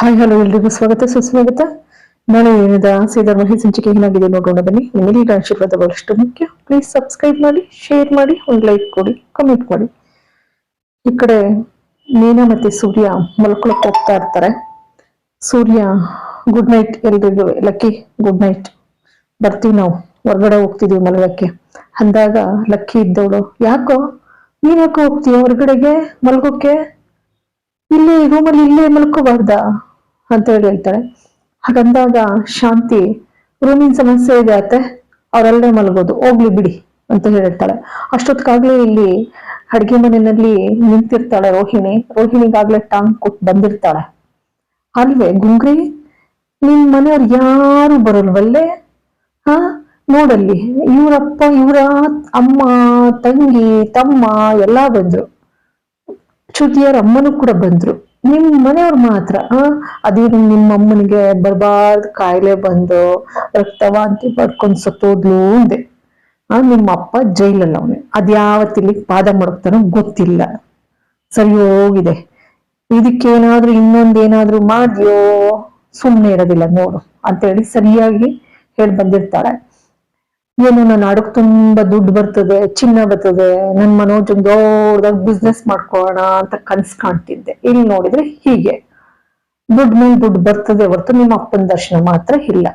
Hi hello ಎಲ್ರಿಗೂ ಸ್ವಾಗತ, ಸುಸ್ವಾಗತ. ನಾಳೆ ಏನಿದ? ಮಹಿ ಸಂಚಿಕೆ ಏನಾಗಿದೆ ನೋಡೋಣ ಬನ್ನಿ. ನಿಮಗೆ ಆಶೀರ್ವಾದ ಬಹಳಷ್ಟು ಮುಖ್ಯ. ಪ್ಲೀಸ್ ಸಬ್ಸ್ಕ್ರೈಬ್ ಮಾಡಿ ಶೇರ್ ಮಾಡಿ, ಒಂದು ಲೈಕ್ ಕೊಡಿ ಕಮೆಂಟ್ ಮಾಡಿ. ಈ ಕಡೆ ಮೀನಾ ಮತ್ತೆ ಸೂರ್ಯ ಮಲ್ಕೊಳಕ್ ಹೋಗ್ತಾ ಇರ್ತಾರೆ. ಸೂರ್ಯ ಗುಡ್ ನೈಟ್ ಎಲ್ರಿಗೂ. ಲಕ್ಕಿ ಗುಡ್ ನೈಟ್ ಬರ್ತೀವಿ ನಾವು. ಹೊರಗಡೆ ಹೋಗ್ತಿದೀವಿ ಮಲಗಕ್ಕೆ. ಅಂದಾಗ ಲಕ್ಕಿ ಇದ್ದವಳು, ಯಾಕೋ? ನೀನ್ ಯಾಕೋ ಹೋಗ್ತೀಯ ಹೊರಗಡೆಗೆ ಮಲ್ಗೋಕೆ? ಇಲ್ಲೇ ರೂಮಲ್ಲಿ ಇಲ್ಲೇ ಮಲ್ಕೋಬಾರ್ದ? ಅಂತ ಹೇಳಿ ಹೇಳ್ತಾಳೆ ಹಾಗಂದಾಗ ಶಾಂತಿ, ರೂಮಿನ ಸಮಸ್ಯೆ ಇದೆ ಅತ್ತೆ. ಅವರಲ್ಲೇ ಮಲಗೋದು. ಹೋಗ್ಲಿ ಬಿಡಿ ಅಂತ ಹೇಳ್ತಾಳೆ ಅಷ್ಟೊತ್ತಿಗಾಗ್ಲೇ ಇಲ್ಲಿ ಅಡ್ಗೆ ಮನೆಯಲ್ಲಿ ನಿಂತಿರ್ತಾಳೆ ರೋಹಿಣಿ. ರೋಹಿಣಿಗಾಗ್ಲೇ ಟಾಂಗ್ ಕೊಟ್ಟು ಬಂದಿರ್ತಾಳೆ. ಅಲ್ವೇ ಗುಂಗ್ರಿ ನಿಮ್ ಮನೆಯವ್ರು ಯಾರು ಬರಲ್ವಲ್ಲೇ? ಹಾ? ನೋಡಲ್ಲಿ, ಇವರಪ್ಪ, ಇವರ ಅಮ್ಮ, ತಂಗಿ, ತಮ್ಮ ಎಲ್ಲಾ ಬಂದ್ರು. ಶ್ರುತಿಯರ ಅಮ್ಮನೂ ಕೂಡ ಬಂದ್ರು. ನಿಮ್ ಮನೆಯವ್ರು ಮಾತ್ರ, ಆ? ಅದೇನು ನಿಮ್ಮ ಅಮ್ಮನಿಗೆ ಬರಬಾರ್ದ ಕಾಯಿಲೆ ಬಂದು ರಕ್ತವಾಂತಿ ಪಡ್ಕೊಂಡ್ ಸತ್ತೋದ್ಲು ಅಂದೆ. ನಿಮ್ಮ ಅಪ್ಪ ಜೈಲಲ್ಲ ಅವನೇ. ಅದ್ಯಾವತ್ತಿಲ್ಲಿ ಪಾದ ಮಡಗ್ತಾನೋ ಗೊತ್ತಿಲ್ಲ. ಸರಿ ಹೋಗಿದೆ. ಇದಕ್ಕೇನಾದ್ರೂ ಇನ್ನೊಂದೇನಾದ್ರೂ ಮಾಡ್ಯೋ ಸುಮ್ಮನೆ ಇರೋದಿಲ್ಲ ನೋಡು. ಅಂತ ಹೇಳಿ ಸರಿಯಾಗಿ ಹೇಳಿ ಬಂದಿರ್ತಾಳೆ. ಏನು ನನ್ನ ಅಡಗ್ ತುಂಬಾ ದುಡ್ಡು ಬರ್ತದೆ, ಚಿನ್ನ ಬರ್ತದೆ, ನನ್ ಮನೋಜ್ ಒಂದ್ ದೊಡ್ಡದಾಗ ಬಿಸ್ನೆಸ್ ಮಾಡ್ಕೋಣ ಅಂತ ಕನ್ಸ್ ಕಾಣ್ತಿದ್ದೆ. ಇಲ್ಲಿ ನೋಡಿದ್ರೆ ಹೀಗೆ. ದುಡ್ಡು ಮೇಲೆ ದುಡ್ಡು ಬರ್ತದೆ ಹೊರತು ನಿಮ್ಮ ಅಪ್ಪನ ದರ್ಶನ ಮಾತ್ರ ಇಲ್ಲ.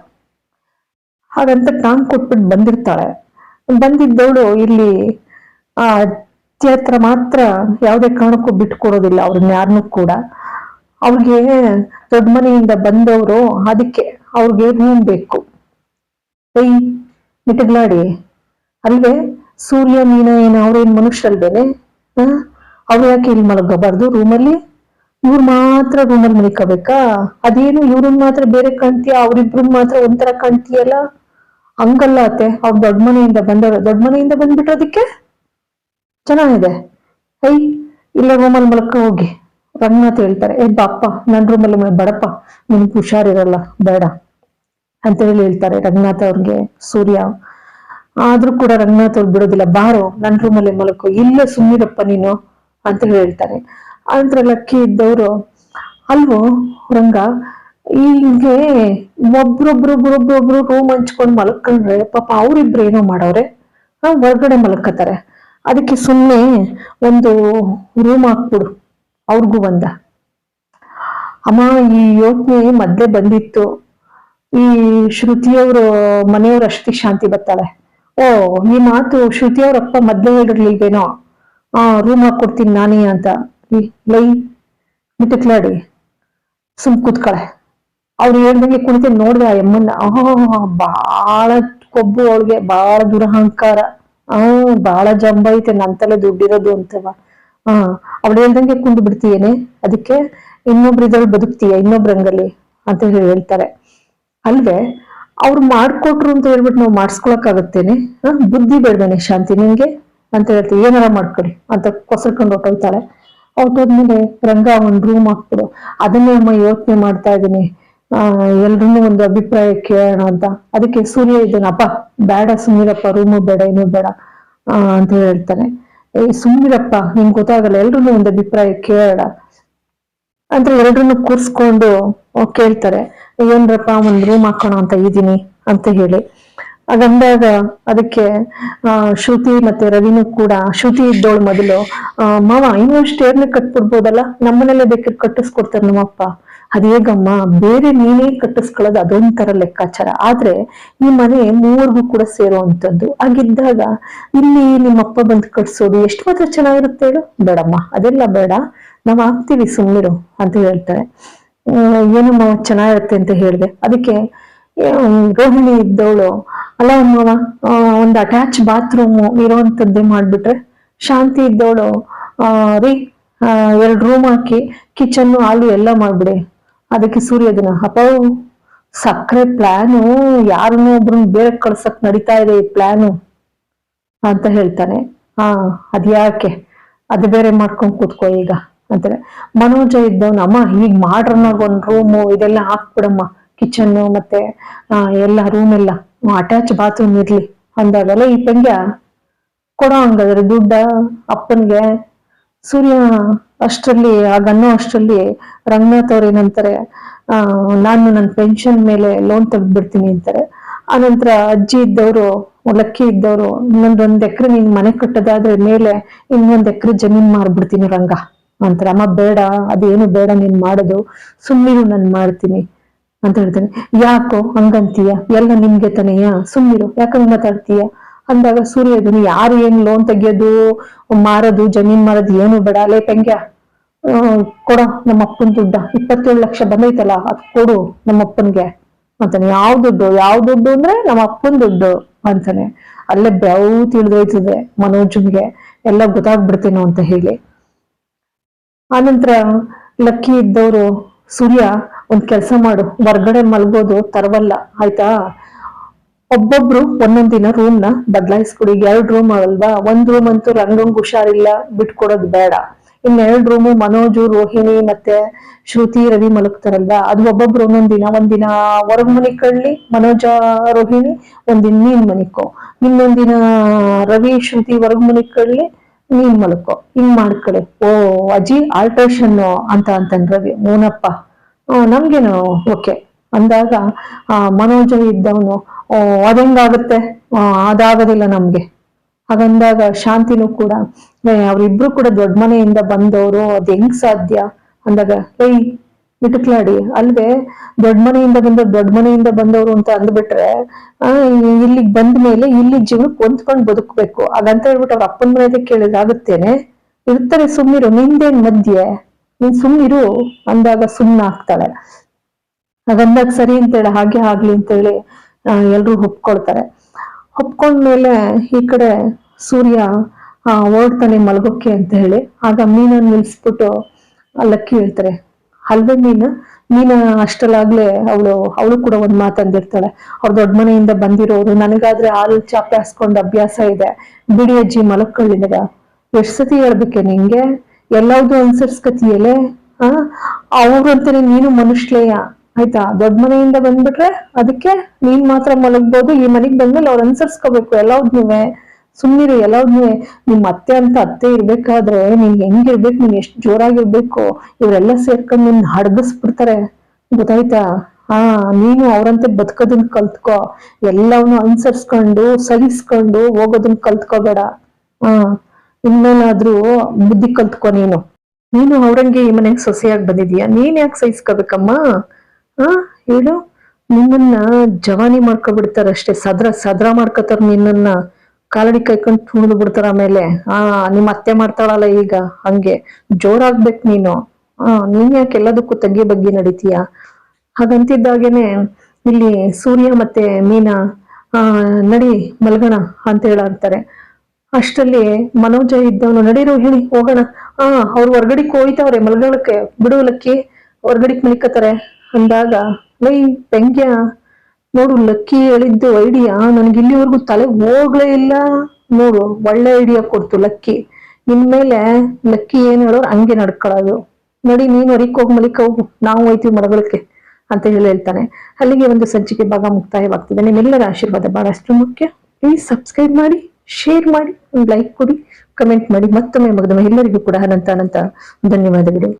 ಹಾಗಂತ ಟಾಂಗ್ ಕೊಟ್ಬಿಟ್ಟು ಬಂದಿರ್ತಾಳೆ. ಬಂದಿದ್ದವಳು ಇಲ್ಲಿ, ಆ ಅತ್ಯ ಹತ್ರ ಮಾತ್ರ ಯಾವುದೇ ಕಾರಣಕ್ಕೂ ಬಿಟ್ಕೊಡೋದಿಲ್ಲ, ಅವ್ರನ್ನ ಯಾರನ್ನೂ ಕೂಡ. ಅವ್ರಿಗೆ ದೊಡ್ಡ ಮನೆಯಿಂದ ಬಂದವರು, ಅದಕ್ಕೆ ಅವ್ರಿಗೆ ರೂಮ್ ಬೇಕು. ಮಿಟಗ್ಲಾಡಿ ಅಲ್ವೇ, ಸೂರ್ಯ, ಮೀನ, ಏನು ಅವ್ರೇನ್ ಮನುಷ್ಯರಲ್ವೇನೆ? ಅವ್ರು ಯಾಕೆ ಇಲ್ಲಿ ಮಲಗಬಾರ್ದು ರೂಮಲ್ಲಿ? ಇವ್ರು ಮಾತ್ರ ರೂಮಲ್ಲಿ ಮಲಿಕೋಬೇಕಾ? ಅದೇನು ಇವ್ರನ್ನ ಮಾತ್ರ ಬೇರೆ ಕಾಣ್ತೀಯ? ಅವ್ರಿಬ್ರನ್ನ ಮಾತ್ರ ಒಂಥರ ಕಾಣ್ತೀಯಲ್ಲ? ಹಂಗಲ್ಲ ಅತ್ತೆ, ಅವ್ರು ದೊಡ್ಡ ಮನೆಯಿಂದ ಬಂದವರು. ದೊಡ್ಡ ಮನೆಯಿಂದ ಬಂದ್ಬಿಟ್ರದಕ್ಕೆ ಚೆನ್ನಾಗಿದೆ. ಐ ಇಲ್ಲ ರೂಮಲ್ಲಿ ಮಲಕ, ಹೋಗಿ. ರಂಗನಾಥ್ ಹೇಳ್ತಾರೆ, ಏ ಬಾಪ್ಪ, ನನ್ ರೂಮಲ್ಲಿ ಬಡಪ್ಪ ನಿನ್ಗೆ ಹುಷಾರಿರಲ್ಲ ಬೇಡ. ಅಂತ ಹೇಳಿ ಹೇಳ್ತಾರೆ ರಂಗನಾಥ್ ಅವ್ರಿಗೆ ಸೂರ್ಯ. ಆದ್ರೂ ಕೂಡ ರಂಗನಾಥ್ ಅವ್ರು ಬಿಡೋದಿಲ್ಲ. ಬಾರೋ, ನನ್ ರೂಮಲ್ಲಿ ಮಲಕೋ ಇಲ್ಲೇ ಸುಮ್ಮಿರಪ್ಪ ನೀನು ಅಂತ ಹೇಳಿ ಹೇಳ್ತಾರೆ. ಆನಂತರ ಲಕ್ಕಿ ಇದ್ದವರು, ಅಲ್ವೋ, ರಂಗ, ಹೀಗೆ ಒಬ್ರೊಬ್ರೊಬ್ರೊಬ್ರೊಬ್ರು ರೂಮ್ ಹಂಚ್ಕೊಂಡು ಮಲ್ಕೊಂಡ್ರೆ ಪಾಪ ಅವ್ರಿಬ್ರು ಏನೋ ಮಾಡವ್ರೆ ಹೊರಗಡೆ ಮಲ್ಕತಾರೆ ಅದಕ್ಕೆ ಸುಮ್ಮನೆ ಒಂದು ರೂಮ್ ಹಾಕ್ಬಿಡು, ಅವ್ರಿಗೂ ಬಂದ ಅಮ್ಮ, ಈ ಯೋಚನೆ ಮೊದ್ಲೇ ಬಂದಿತ್ತು. ಈ ಶ್ರುತಿಯವರು, ಮನೆಯವ್ರ ಅಷ್ಟಿಗೆ ಶಾಂತಿ ಬರ್ತಾಳೆ ಓ ಈ ಮಾತು ಶ್ರುತಿಯವ್ರ ಅಪ್ಪ ಮೊದ್ಲೇ ಹೇಳಿರ್ಲಿಲ್ವೇನೋ? ಆ ರೂಮ್ ಹಾಕೊಡ್ತೀನಿ ನಾನೇ ಅಂತ. ಲೈ ಮಿಟಕ್ಲಾಡಿ ಸುಮ್ ಕೂತ್ಕಳೆ. ಅವ್ರು ಹೇಳ್ದಂಗೆ ಕುಣಿತ ನೋಡ್ದೆ ಆ ಎಮ್ಮನ್ನ ಬಾಳ ಕೊಬ್ಬು ಅವಳಿಗೆ, ಬಾಳ ದುರಹಂಕಾರ. ಆ, ಬಾಳ ಜಂಬ ಐತೆ ನನ್ ತಲೆ ದುಡ್ಡಿರೋದು ಅಂತವ. ಹಾ ಅವ್ಳು ಹೇಳ್ದಂಗೆ ಕುಂದು ಬಿಡ್ತೀಯೇನೆ ಅದಕ್ಕೆ ಇನ್ನೊಬ್ರು ಇದ್ರಲ್ಲಿ ಬದುಕ್ತೀಯ, ಇನ್ನೊಬ್ರಂಗಲ್ಲಿ? ಅಂತ ಹೇಳಿ ಹೇಳ್ತಾರೆ. ಅಲ್ವೇ? ಅವ್ರು ಮಾಡ್ಕೊಟ್ರು ಅಂತ ಹೇಳ್ಬಿಟ್ಟು ನಾವು ಮಾಡಿಸ್ಕೊಳಕ್ಕಾಗತ್ತೇನೆ? ಬುದ್ಧಿ ಬೇಡ್ದೇನೆ ಶಾಂತಿ ನಿಂಗೆ? ಅಂತ ಹೇಳ್ತೀವಿ. ಏನಾರ ಮಾಡ್ಕೊಡಿ ಅಂತ ಕೊಸರ್ಕೊಂಡು ಹೊಟ್ಟೋಗ್ತಾಳೆ ಹೊಟ್ಟೋದ್ಮೇಲೆ ರಂಗ ಒಂದ್ ರೂಮ್ ಹಾಕ್ಬಿಡು. ಅದನ್ನೇ ಅಮ್ಮ ಯೋಚನೆ ಮಾಡ್ತಾ ಇದ್ದೀನಿ. ಎಲ್ರನ್ನೂ ಒಂದು ಅಭಿಪ್ರಾಯ ಕೇಳೋಣ ಅಂತ. ಅದಕ್ಕೆ ಸೂರ್ಯ ಇದ್ದಾನಪ್ಪ ಬೇಡ ಸುಮ್ಮೀರಪ್ಪ ರೂಮು ಬೇಡ, ಏನೂ ಬೇಡ ಅಂತ ಹೇಳ್ತಾನೆ. ಏ ಸುಮ್ಮೀರಪ್ಪ ನಿಮ್ಗೆ ಗೊತ್ತಾಗಲ್ಲ. ಎಲ್ರನ್ನೂ ಒಂದು ಅಭಿಪ್ರಾಯ ಕೇಳೋಣ. ಅಂತ ಎರಡನ್ನು ಕೂರ್ಸ್ಕೊಂಡು ಕೇಳ್ತಾರೆ, ಏನ್ರಪ್ಪ, ಒಂದ್ ರೂಮ್ ಹಾಕೋಣ ಅಂತ ಇದ್ದೀನಿ ಅಂತ ಹೇಳಿ. ಅದಂದಾಗ ಅದಕ್ಕೆ ಶ್ರುತಿ ಮತ್ತೆ ರವಿನೂ ಕೂಡ, ಶ್ರುತಿ ಇದ್ದವಳು ಮೊದಲು ಮಾವ ಇನ್ನೊಂದು ಸ್ಟೇರ್ನ ಕಟ್ಬಿಡ್ಬೋದಲ್ಲ? ನಮ್ಮನೆಲ್ಲೇ ಬೇಕಾದ್ರೆ ಕಟ್ಟಿಸ್ಕೊಡ್ತಾರೆ ನಮ್ಮಪ್ಪ ಅದೇಗಮ್ಮ ಬೇರೆ ನೀನೇ ಕಟ್ಟಿಸ್ಕೊಳ್ಳೋದು ಅದೊಂಥರ ಲೆಕ್ಕಾಚಾರ. ಆದ್ರೆ ಈ ಮನೆ ಮೂವರ್ಗೂ ಕೂಡ ಸೇರುವಂತದ್ದು ಹಾಗಿದ್ದಾಗ ಇಲ್ಲಿ ನಿಮ್ಮಪ್ಪ ಬಂದು ಕಟ್ಸೋದು ಎಷ್ಟು ಮಾತ್ರ ಚೆನ್ನಾಗಿರುತ್ತೆ ಹೇಳು? ಬೇಡಮ್ಮ, ಅದೆಲ್ಲ ಬೇಡ. ನಾವ್ ಆಗ್ತೀವಿ ಸುಮ್ಮನಿರು ಅಂತ ಹೇಳ್ತಾರೆ. ಏನಮ್ಮ ಚೆನ್ನಾಗಿರುತ್ತೆ ಅಂತ ಹೇಳಿದೆ. ಅದಕ್ಕೆ ರೋಹಿಣಿ ಇದ್ದವಳು, ಅಲ್ಲ ಅಮ್ಮವ ಒಂದು ಅಟ್ಯಾಚ್ ಬಾತ್ರೂಮ್ ಇರೋವಂಥದ್ದೇ ಮಾಡ್ಬಿಟ್ರೆ? ಶಾಂತಿ ಇದ್ದವಳು ರೀ ಎರಡು ರೂಮ್ ಹಾಕಿ ಕಿಚನ್ ಹಾಲು ಎಲ್ಲ ಮಾಡ್ಬಿಡಿ. ಅದಕ್ಕೆ ಸೂರ್ಯ ದಿನ ಅಪ್ಪ ಸಕ್ಕರೆ ಪ್ಲಾನು, ಯಾರನ್ನೋ ಒಬ್ರನ್ನ ಬೇರೆ ಕಳ್ಸಕ್ ನಡೀತಾ ಇದೆ ಈ ಪ್ಲಾನು ಅಂತ ಹೇಳ್ತಾನೆ. ಹಾ ಅದ್ಯಾಕೆ? ಅದು ಬೇರೆ ಮಾಡ್ಕೊಂಡ್ ಕೂತ್ಕೋ ಈಗ ಅಂತಾರೆ. ಮನೋಜ ಇದ್ದವನ, ಅಮ್ಮ ಈಗ ಮಾಡ್ರನ್ನ ಒಂದ್ ರೂಮು ಇದೆಲ್ಲ ಹಾಕ್ಬಿಡಮ್ಮ ಕಿಚನ್ ಮತ್ತೆ ಎಲ್ಲ ರೂಮ್ ಎಲ್ಲ. ಅಟ್ಯಾಚ್ ಬಾತ್ರೂಮ್ ಇರ್ಲಿ. ಅಂದಾಗಲ್ಲ ಈ ಪಂಗ್ಯ ಕೊಡೋ ಹಂಗಾದ್ರೆ ದುಡ್ಡ ಅಪ್ಪನ್ಗೆ. ಸೂರ್ಯ ಅಷ್ಟರಲ್ಲಿ, ಆ ಗನ್ನೋ ಅಷ್ಟರಲ್ಲಿ ರಂಗನಾಥ್ ಅವ್ರ ಏನಂತಾರೆ ನಾನು ನನ್ನ ಪೆನ್ಷನ್ ಮೇಲೆ ಲೋನ್ ತೆಗೆದ್ಬಿಡ್ತೀನಿ ಅಂತಾರೆ. ಆನಂತರ ಅಜ್ಜಿ ಇದ್ದವರು, ಲಕ್ಕಿ ಇದ್ದವರು, ಇನ್ನೊಂದೊಂದ್ ಎಕರೆ ನೀನ್ ಮನೆ ಕಟ್ಟೋದಾದ್ರೆ ಮೇಲೆ ಇನ್ನೊಂದ್ ಎಕರೆ ಜಮೀನ್ ಮಾರ್ಬಿಡ್ತೀನಿ ರಂಗ. ಅಂತಾರೆ ಅಮ್ಮ, ಬೇಡ, ಅದೇನು ಬೇಡ, ನೀನ್ ಮಾಡೋದು ಸುಮ್ಮನಿರು ನಾನು ಮಾಡ್ತೀನಿ ಅಂತ ಹೇಳ್ತಾನೆ. ಯಾಕೋ, ಹಂಗಂತೀಯ? ಎಲ್ಲ ನಿಮ್ಗೆ ತಾನೆಯ? ಸುಮ್ಮಿರು ಯಾಕಂಗ್ ಮಾತಾಡ್ತೀಯ? ಅಂದಾಗ ಸೂರ್ಯ, ಇದನ್ನು ಯಾರು ಏನ್ ಲೋನ್ ತೆಗಿಯೋದು, ಮಾರೋದು, ಜಮೀನ್ ಮಾರೋದು, ಏನು ಬೇಡ. ಲೇ, ಪೆಂಗ್ಯ ಕೊಡೋ ನಮ್ಮ ಅಪ್ಪನ ದುಡ್ಡ. ಇಪ್ಪತ್ತೇಳು ಲಕ್ಷ ಬಂದೈತಲ್ಲ, ಅದ್ ಕೊಡು ನಮ್ಮ ಅಪ್ಪನ್ಗೆ ಅಂತಾನೆ. ಯಾವ ದುಡ್ಡು? ಯಾವ ದುಡ್ಡು ಅಂದ್ರೆ ನಮ್ಮ ಅಪ್ಪನ ದುಡ್ಡು ಅಂತಾನೆ. ಅಲ್ಲೇ ಬೆವ್ ತಿಳಿದೋಯ್ತದೆ ಮನೋಜನ್ಗೆ. ಎಲ್ಲ ಗೊತ್ತಾಗ್ಬಿಡ್ತೇನೋ ಅಂತ ಹೇಳಿ. ಆನಂತರ ಲಕ್ಕಿ ಇದ್ದವರು, ಸೂರ್ಯ, ಒಂದ್ ಕೆಲಸ ಮಾಡು. ಹೊರ್ಗಡೆ ಮಲ್ಗೋದು ತರವಲ್ಲ, ಆಯ್ತಾ? ಒಬ್ಬೊಬ್ರು ಒಂದೊಂದ್ ದಿನ ರೂಮ್ನ ಬದಲಾಯಿಸ್ಕೊಡಿ. ಎರಡು ರೂಮ್ ಆಗಲ್ವಾ ಒಂದ್ ರೂಮ್ ಅಂತೂ ರಂಗಂಗ್ ಹುಷಾರಿಲ್ಲ, ಬಿಟ್ಕೊಡೋದು ಬೇಡ. ಇನ್ ಎರಡ್ ರೂಮು ಮನೋಜು, ರೋಹಿಣಿ ಮತ್ತೆ ಶ್ರುತಿ, ರವಿ ಮಲಗ್ತಾರಲ್ವಾ? ಅದು ಒಬ್ಬೊಬ್ರು ಒಂದೊಂದ್ ದಿನ ಒಂದಿನ ಹೊರಗ್ ಕಳ್ಳಿ, ಮನೋಜ, ರೋಹಿಣಿ ಒಂದಿನ ನೀನ್ ಮನಿಕೋ. ಇನ್ನೊಂದ್ ದಿನ ರವಿ, ಶ್ರುತಿ ಹೊರಗ್ ಕಳ್ಳಿ, ನೀನ್ ಮಲ್ಕೋ. ಹಿಂಗ್ ಮಾಡ್ಕೊಳ್ಳಿ ಓ ಅಜ್ಜಿ ಆಲ್ಟ್ರೇಷನ್ ಅಂತ ಅಂತ ರವಿ. ಮೋನಪ್ಪ ನಮ್ಗೇನು ಓಕೆ ಅಂದಾಗ ಮನೋಜ ಇದ್ದವನು, ಓ ಅದಂಗಾಗುತ್ತೆ ಅದಾಗೋದಿಲ್ಲ ನಮ್ಗೆ. ಹಾಗಂದಾಗ ಶಾಂತಿನೂ ಕೂಡ ಅವರಿಬ್ರು ಕೂಡ ದೊಡ್ಡ ಮನೆಯಿಂದ ಬಂದವರು ಅದ್ ಹೆಂಗ್ ಸಾಧ್ಯ? ಅಂದಾಗ, ಏಯ್, ಮಿಟುಕ್ಲಾಡಿ, ಅಲ್ವೇ, ದೊಡ್ಡ ಮನೆಯಿಂದ ಬಂದ, ದೊಡ್ಡ ಮನೆಯಿಂದ ಬಂದವರು ಅಂತ ಅಂದ್ಬಿಟ್ರೆ ಇಲ್ಲಿಗೆ ಬಂದ ಮೇಲೆ ಇಲ್ಲಿ ಜೀವನಕ್ಕೆ ಹೊಂದ್ಕೊಂಡು ಬದುಕ್ಬೇಕು. ಹಾಗಂತ ಹೇಳ್ಬಿಟ್ಟು ಅವ್ರ ಅಪ್ಪನ ಮನೆಯದೇ ಕೇಳಿದಾಗುತ್ತೇನೆ. ಇರ್ತಾರೆ ಸುಮ್ಮಿರು ನಿಂದೇನ್ ಮಧ್ಯೆ? ನೀನ್ ಸುಮ್ಮಿರು ಅಂದಾಗ ಸುಮ್ನ ಆಗ್ತಾಳೆ. ಹಾಗಂದಾಗ ಸರಿ ಅಂತೇಳಿ, ಹಾಗೆ ಆಗ್ಲಿ ಅಂತೇಳಿ ಎಲ್ರು ಒಪ್ಕೊಳ್ತಾರೆ. ಒಪ್ಕೊಂಡ್ಮೇಲೆ ಈ ಕಡೆ ಸೂರ್ಯ ಓಡ್ತಾನೆ ಮಲಗೋಕ್ಕೆ ಮಲಗೋಕೆ ಅಂತ ಹೇಳಿ. ಆಗ ಮೀನನ್ನ ನಿಲ್ಸ್ಬಿಟ್ಟು ಲಕ್ಕಿ ಹೇಳ್ತಾರೆ. ಅಲ್ವೇ ಮೀನು? ಮೀನ ಅಷ್ಟಲ್ಲಾಗ್ಲೇ ಅವಳು ಅವಳು ಕೂಡ ಒಂದ್ ಮಾತಂದಿರ್ತಾಳೆ. ಅವ್ರ ದೊಡ್ಡ ಮನೆಯಿಂದ ಬಂದಿರೋರು, ನನಗಾದ್ರೆ ಹಾಲು ಚಾಪೆ ಹಾಸ್ಕೊಂಡ್ ಅಭ್ಯಾಸ ಇದೆ. ಬಿಡಿ ಅಜ್ಜಿ ಮಲಕ್ಕೊಳ್ಳಿದಾಗ ಎಷ್ಟ್ ಸತಿ ಹೇಳ್ಬೇಕೆ ನಿಂಗೆ? ಎಲ್ಲಾವ್ದು ಅನ್ಸರ್ಸ್ಕತಿಯಲೆ ಆ? ಅವ್ರಂತಾನೆ ನೀನು ಮನುಷ್ಯಲೇಯ ಆಯ್ತಾ? ದೊಡ್ಡ ಮನೆಯಿಂದ ಬಂದ್ಬಿಟ್ರೆ ಅದಕ್ಕೆ ನೀನ್ ಮಾತ್ರ ಮಲಗ್ಬೋದು, ಈ ಮನೆಗ್ ಬಂದ್ಮೇಲೆ ಅವ್ರು ಅನ್ಸರ್ಸ್ಕೋಬೇಕು, ಎಲ್ಲಾವ್ದ್ನುವೆ. ಸುಮ್ನಿರು, ಎಲ್ಲಾವ್ದ್ನುವೆ. ನಿಮ್ ಅತ್ತೆ ಅಂತ ಅತ್ತೆ ಇರ್ಬೇಕಾದ್ರೆ ನೀನ್ ಹೆಂಗಿರ್ಬೇಕು, ನೀನ್ ಎಷ್ಟು ಜೋರಾಗಿರ್ಬೇಕು, ಇವರೆಲ್ಲ ಸೇರ್ಕೊಂಡ್ ನಿನ್ ಹಡಗಿಸ್ಬಿಡ್ತಾರೆ. ಗೊತ್ತಾಯ್ತಾ? ಹಾ ನೀನು ಅವ್ರಂತೆ ಬದುಕೋದನ್ನ ಕಲ್ತ್ಕೋ. ಎಲ್ಲವನ್ನು ಅನುಸರಿಸ್ಕೊಂಡು, ಸಹಿಸ್ಕೊಂಡು ಹೋಗೋದನ್ ಕಲ್ತ್ಕೋಬೇಡ. ಹಾ ಇನ್ಮೇಲಾದ್ರೂ ಬುದ್ಧಿ ಕಲ್ತ್ಕೋ ನೀನು. ನೀನು ಅವ್ರಂಗೆ ಈ ಮನೆಗೆ ಸೊಸೆಯಾಗಿ ಬಂದಿದೀಯ? ನೀನ್ ಯಾಕೆ ಸಹಿಸ್ಕೋಬೇಕಮ್ಮ? ಹಾ, ಹೇಳು. ನಿನ್ನನ್ನ ಜವಾನಿ ಮಾಡ್ಕೊಬಿಡ್ತಾರಷ್ಟೇ ಸದ್ರ ಸದ್ರ ಮಾಡ್ಕೋತಾರ ನಿನ್ನನ್ನ. ಕಾಲಡಿ ಕೈಕೊಂಡು ತುಳಿದು ಬಿಡ್ತಾರ ಆಮೇಲೆ. ಆ, ನಿಮ್ಮ ಅತ್ತೆ ಮಾಡ್ತಾಳಲ್ಲ ಈಗ, ಹಂಗೆ. ಜೋರಾಗ್ಬೇಕು ನೀನು. ಆ, ನೀನ್ ಯಾಕೆ ಎಲ್ಲದಕ್ಕೂ ತಗ್ಗಿ ಬಗ್ಗೆ ನಡೀತೀಯ? ಹಾಗಂತಿದ್ದಾಗೇನೆ ಇಲ್ಲಿ ಸೂರ್ಯ ಮತ್ತೆ ಮೀನಾ, ಆ, ನಡಿ ಮಲ್ಗೋಣ ಅಂತ ಹೇಳ ಅಂತಾರೆ ಅಷ್ಟರಲ್ಲಿ ಮನೋಜ ಇದ್ದವನು, ನಡೀರು, ಹೇಳಿ, ಹೋಗೋಣ. ಆ, ಅವ್ರು ಹೊರ್ಗಡಿಕ್ ಹೋಯ್ತವ್ರೆ ಮಲ್ಗಳಕ್ಕೆ, ಬಿಡುವಲಕ್ಕಿ. ಹೊರ್ಗಡಿಕ್ ಮಲಿಕತಾರೆ ಅಂದಾಗ, ಲೈ ಬೆಂಗ್ಯ ನೋಡು ಲಕ್ಕಿ ಹೇಳಿದ್ದು ಐಡಿಯಾ, ನನ್ಗೆ ಇಲ್ಲಿವರೆಗೂ ತಲೆ ಹೋಗ್ಲೇ ಇಲ್ಲ. ನೋಡು, ಒಳ್ಳೆ ಐಡಿಯಾ ಕೊಡ್ತು ಲಕ್ಕಿ. ಇನ್ಮೇಲೆ ಲಕ್ಕಿ ಏನ್ ಹೇಳೋರು ಹಂಗೆ ನಡ್ಕೊಳ್ಳೋದು ನೋಡಿ, ನೀನು ಹೊರಿಕ್ ಹೋಗಿ ಮಲಿಕ ಹೋಗು. ನಾವು ಹೋಯ್ತೀವಿ ಮರಗಳಕ್ಕೆ ಅಂತ ಹೇಳಿ ಹೇಳ್ತಾನೆ. ಅಲ್ಲಿಗೆ ಒಂದು ಸಂಚಿಕೆ ಭಾಗ ಮುಕ್ತಾಯವಾಗ್ತದೆ. ನಿಮ್ಮೆಲ್ಲರ ಆಶೀರ್ವಾದ ಬಹಳಷ್ಟು ಮುಖ್ಯ. ಪ್ಲೀಸ್ ಸಬ್ಸ್ಕ್ರೈಬ್ ಮಾಡಿ ಶೇರ್ ಮಾಡಿ, ಒಂದು ಲೈಕ್ ಕೊಡಿ ಕಮೆಂಟ್ ಮಾಡಿ. ಮತ್ತೊಮ್ಮೆ ಮಗದ ಎಲ್ಲರಿಗೂ ಕೂಡ ಅನಂತ ಅನಂತ ಧನ್ಯವಾದಗಳು.